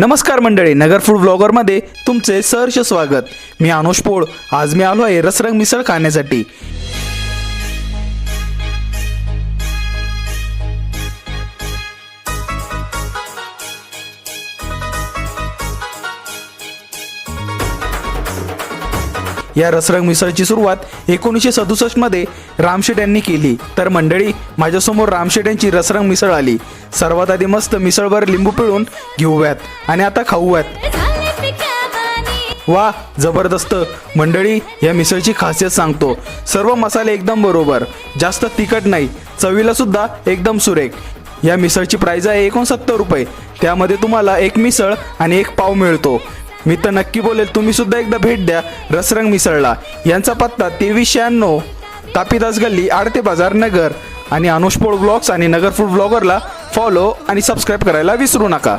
नमस्कार मंडळी नगर फूड ब्लॉगरमध्ये तुमचे सहर्ष स्वागत. मी अनुष पोळ. आज मी आलो आहे रसरंग मिसळ खाण्यासाठी. या रसरंग मिसळची सुरुवात एकोणीसशे सदुसष्टमध्ये रामशेट यांनी केली. तर मंडळी माझ्यासमोर रामशेट यांची रसरंग मिसळ आली. सर्वात आधी मस्त मिसळभर लिंबू पिळून घेऊयात आणि आता खाऊयात. वा जबरदस्त. मंडळी या मिसळची खासियत सांगतो. सर्व मसाले एकदम बरोबर. जास्त तिखट नाही. चवीला सुद्धा एकदम सुरेख. या मिसळची प्राइस आहे एकोणसत्तर रुपये. त्यामध्ये तुम्हाला एक मिसळ आणि एक पाव मिळतो. मी तर नक्की बोलेल तुम्ही सुद्धा एकदा भेट द्या. रसरंग मिसळला. यांचा पत्ता तेवीस शहाण्णव तापीदास गल्ली आडते बाजार नगर. आणि अनुष्पोळ ब्लॉग्स आणि नगर फूड ब्लॉगरला फॉलो आणि सबस्क्राईब करायला विसरू नका.